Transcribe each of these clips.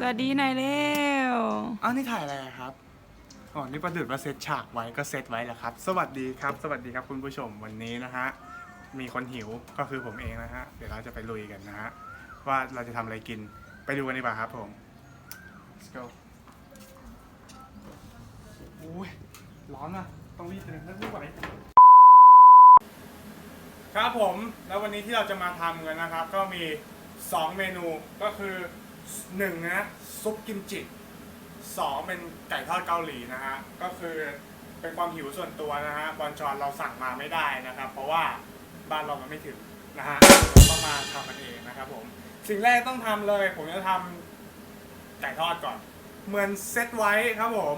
สวัสดีหน่อยเร็วอ้าวนี่ถ่ายอะไรอะครับ อ๋อ นี่ประดุดว่าเซตฉากไว้ก็เซตไว้แหละครับ สวัสดีครับ สวัสดีครับคุณผู้ชมวันนี้นะฮะ มีคนหิวก็คือผมเองนะฮะ เดี๋ยวเราจะไปลุยกันนะฮะ ว่าเราจะทำอะไรกิน ไปดูกันดีกว่าครับผม let's go โอ้ย ร้อนอะ ต้องรีบเลยไม่ไหว ครับผม แล้ววันนี้ที่เราจะมาทำกันนะครับ ก็มี 2 เมนูก็คือ 1นะซุปกิมจิสองเป็นไก่ทอดเกาหลีนะฮะก็คือเป็นความหิวส่วนตัวนะฮะบอลชอนเราสั่งมาไม่ได้นะครับ เพราะว่าบ้านเรามันไม่ถึงนะฮะต้องมาทำกันเองนะครับผมสิ่งแรกต้องทำเลย ผมจะทำไก่ทอดก่อน เหมือนเซตไว้ครับผม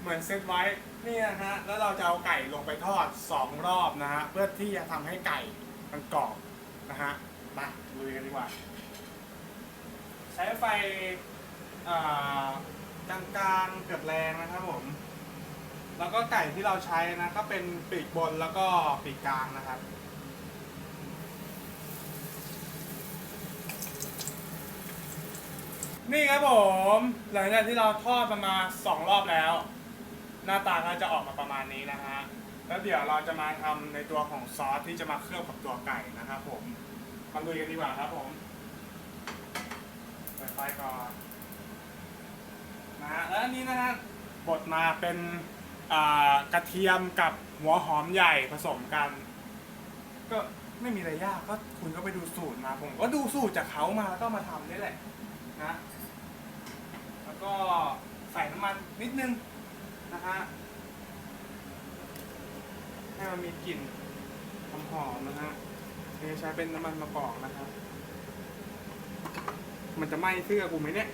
เหมือนเซตไว้นี่นะฮะแล้วเราจะเอาไก่ลงไปทอด2รอบนะฮะเพื่อที่จะทำให้ไก่มันกรอบนะฮะมาลุยกันดีกว่า ใช้ไฟอ่ากลางๆเกือบแรงนะครับผม แล้วก็ไก่ที่เราใช้นะก็เป็นปีกบนแล้วก็ปีกกลางนะครับนี่ครับผมหลังจากที่เราทอดประมาณสองรอบแล้ว หน้าตาก็จะออกมาประมาณนี้นะฮะแล้วเดี๋ยวเราจะมาทำในตัวของซอสที่จะมาเคลือบกับตัวไก่นะครับผมมาลุยกันดีกว่าครับผม เปิดไฟก่อนนะฮะแล้วอันนี้นะฮะบดมาเป็นกระเทียมกับหัวหอมใหญ่ผสมกัน ก็ไม่มีอะไรยากก็คุณก็ไปดูสูตรมาผมก็ดูสูตรจากเขามาแล้วก็มาทำนี่แหละนะแล้วก็ใส่น้ำมันนิดนึงนะฮะให้มันมีกลิ่นหอมๆนะฮะนี่ใช้เป็นน้ำมันมะกอกนะครับ มันจะไหม้เสื้อกูไหมเนี่ย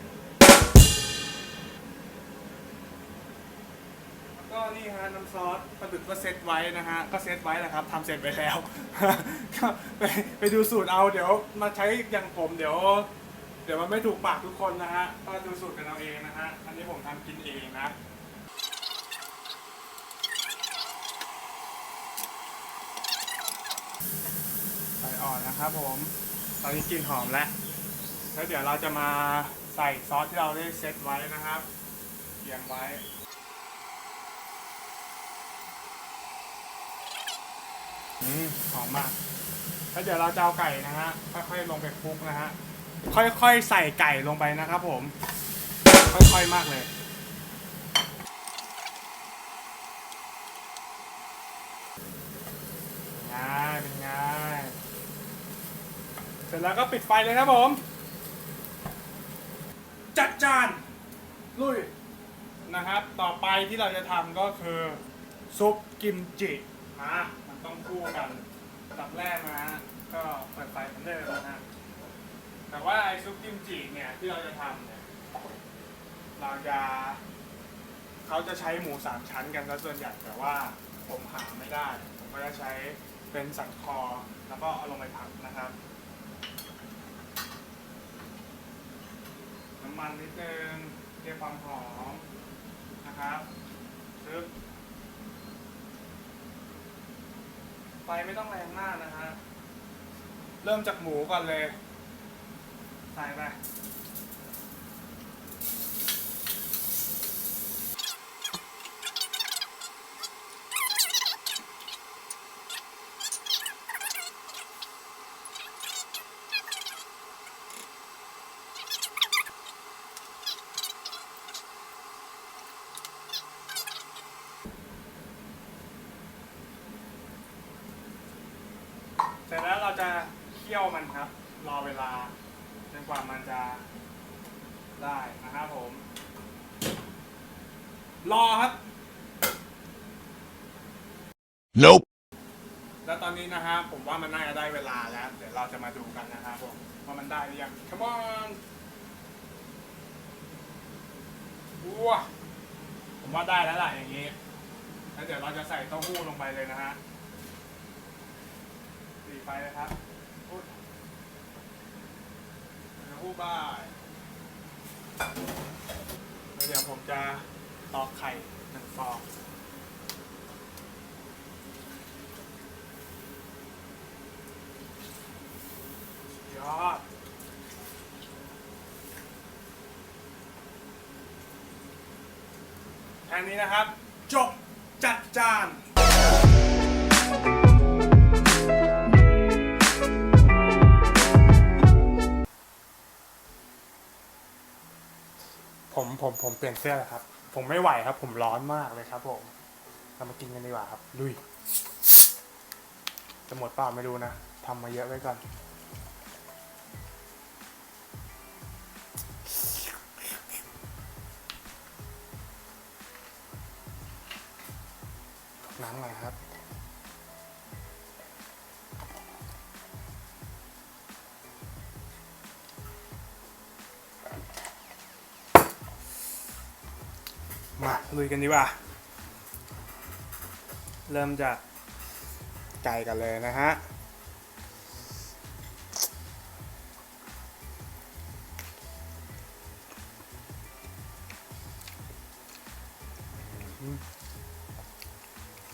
แล้วก็นี่ฮะน้ำซอสปลาดุกก็เซตไว้นะฮะ ก็เซตไว้แหละครับทำเสร็จไปแล้ว ก็ไปไปดูสูตรเอาเดี๋ยวมาใช้อย่างผมเดี๋ยว เดี๋ยวมันไม่ถูกปากทุกคนนะฮะ ก็ดูสูตรกันเอาเองนะฮะ อันนี้ผมทำกินเองนะไฟอ่อนนะครับผม ตอนนี้กลิ่นหอมแล้ว แล้วเดี๋ยวเราจะมาใส่ซอสที่เราได้เซตไว้นะครับเตรียงไว้ อืมหอมมาก แล้วเดี๋ยวเราจะเอาไก่นะฮะ ค่อยๆลงไปคลุกนะฮะ ค่อยๆใส่ไก่ลงไปนะครับผม ค่อยๆมากเลยง่ายเป็นไงเสร็จแล้วก็ปิดไฟเลยครับผม จัดจานลุยนะครับ ต่อไปที่เราจะทำก็คือซุปกิมจิอะมันต้องคู่กันอันดับแรกนะฮะก็เปิดไฟเหมือนเดิมนะฮะแต่ว่าไอ้ซุปกิมจิเนี่ยที่เราจะทำเนี่ยเราจะเขาจะใช้หมูสามชั้นกันซะส่วนใหญ่แต่ว่าผมหาไม่ได้ ผมก็จะใช้เป็นสันคอแล้วก็เอาลงไปผัดนะครับ น้ำ มันนิดนึงเรียกความหอมนะครับซึบไฟไม่ต้องแรงมากนะฮะเริ่มจากหมูก่อนเลย ใส่ไป เสร็จแล้วเราจะเคี่ยวมันครับ รอเวลาจนกว่ามันจะ ได้นะครับผม รอครับ Nope. แล้วตอนนี้นะฮะผมว่ามันน่าจะได้เวลาแล้ว เดี๋ยวเราจะมาดูกันนะครับผมว่ามันได้หรือยัง come on ว้าผมว่าได้แล้วล่ะอย่างนี้ แล้วเดี๋ยวเราจะใส่เต้าหู้ลงไปเลยนะฮะสีไฟเลยครับพูดเต้าหู้บ้ายแล้ว เดี๋ยวผมจะตอกไข่หนึ่งฟองยอดแค่นี้นะครับ จบจัดจาน ผมผมผมเปลี่ยนเสื้อแล้วครับ ผมไม่ไหวครับ ผมร้อนมากเลยครับผมเรามากินกันดีกว่าครับลุยจะหมดเปล่าไม่รู้นะทำมาเยอะไว้ก่อนน้ำหน่อยครับ มาลุยกันดีกว่า เริ่มจากไก่กันเลยนะฮะ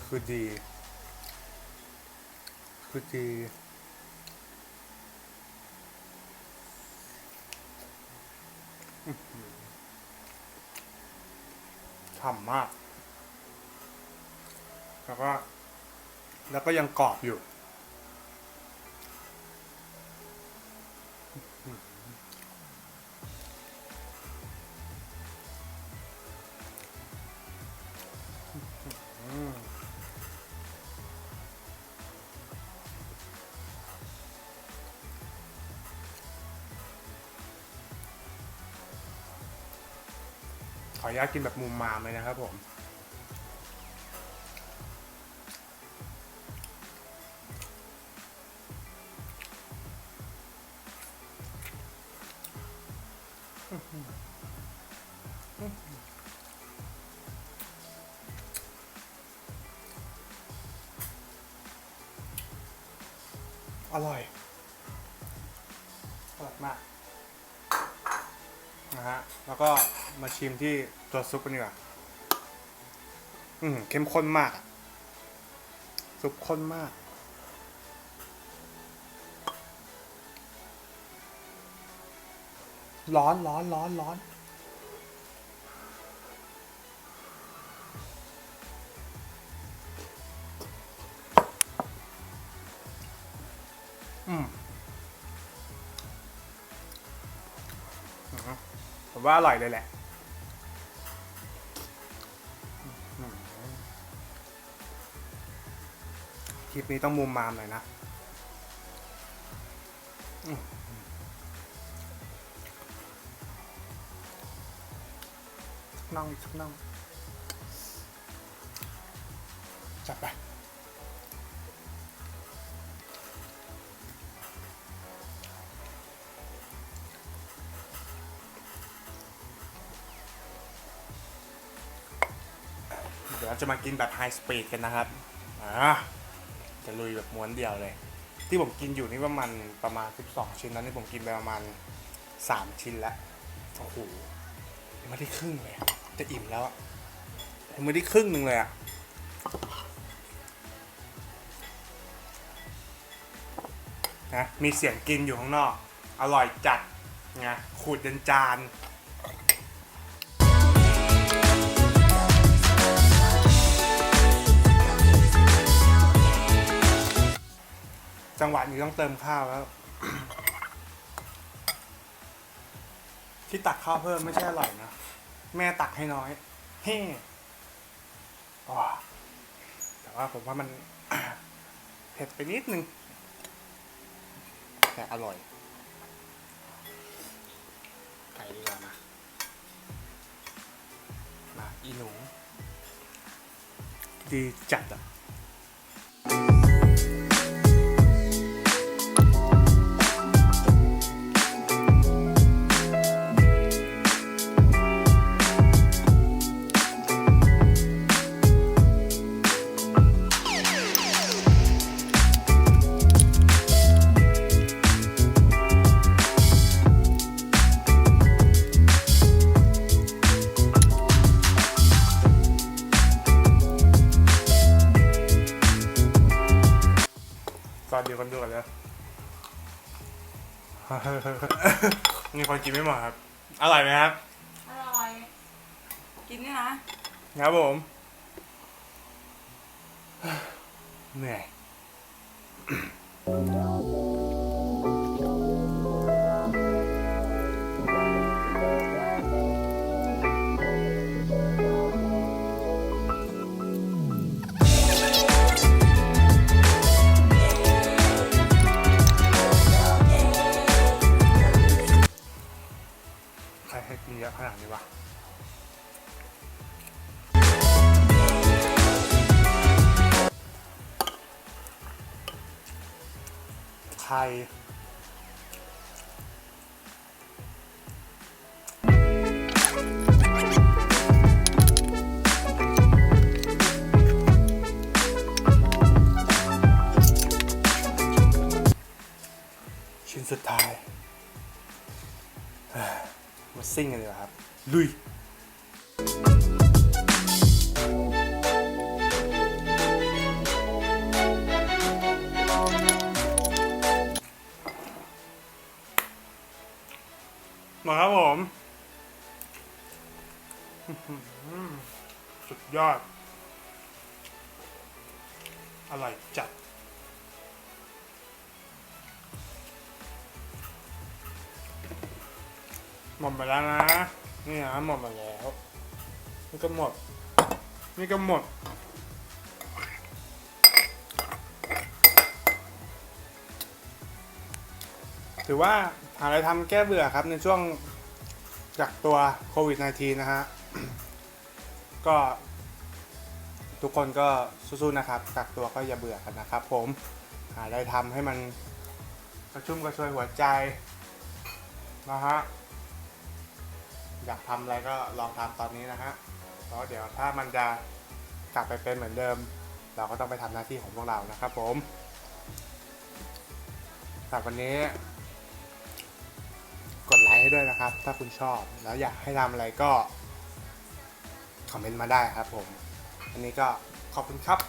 คือดี คือดี ฉ่ำมาก แล้วก็ แล้วก็ยังกรอบอยู่ อืม อนุญาตกินแบบมุมมามเลยนะครับผมอร่อยอร่อยมากนะฮะ แล้วก็ มาชิมที่ตัวซุปกันดีกว่าอืมเข้มข้นมาก ซุปข้นมาก ร้อนร้อนร้อนร้อนอืมผมว่าอร่อยเลยแหละ ลิปนี้ต้องมุมมามหน่อยนะน่องอีกสักน่องจัดไปเดี๋ยวเราจะมากินแบบไฮสปีดกันนะครับ อ่า จะลุยแบบม้วนเดียวเลย ที่ผมกินอยู่นี่ประมาณประมาณ 12 ชิ้นแล้วนี่ผมกินไปประมาณ 3 ชิ้นแล้วโอ้โหยังไม่ได้ครึ่งเลยจะอิ่มแล้วอะยังไม่ได้ครึ่งหนึ่งเลยอะนะมีเสียงกินอยู่ข้างนอก อร่อยจัดไงขูดยันจาน จังหวะนี้ต้องเติมข้าวแล้ว ที่ตักข้าวเพิ่มไม่ใช่อร่อยนะ แม่ตักให้น้อย เฮ้ว้าแต่ว่าผมว่ามันเผ็ดไปนิดนึง แต่อร่อยไก่ดีกว่านะมาอีหนูดีจัดอะ คนกินไม่หมดครับ อร่อยไหมครับ อร่อย กินนี่นะครับผม เหนื่อย อะขนาดนี้วะไข่ชิ้นสุดท้าย ซิ่งกันเลยครับ ลุย มาครับผมอื้อหือสุดยอด อร่อยจัด หมดไปแล้วนะ นี่นะหมดไปแล้ว นี่ก็หมด นี่ก็หมด ถือว่าหาอะไรทำแก้เบื่อครับในช่วงจากตัวโควิด -19 นะฮะ ก็ ทุกคนก็สู้ๆนะครับกักตัวก็อย่าเบื่อกันนะครับผม หาอะไรทำให้มันกระชุ่มกระชวยหัวใจนะฮะ อยากทำอะไรก็ลองทำตอนนี้นะฮะเพราะเดี๋ยวถ้ามันจะกลับไปเป็นเหมือนเดิม เราก็ต้องไปทำหน้าที่ของพวกเรานะครับผมสำหรับวันนี้ กดไลค์ให้ด้วยนะครับ ถ้าคุณชอบ แล้วอยากให้ทำอะไรก็คอมเมนต์มาได้ครับผม อันนี้ก็ขอบคุณครับ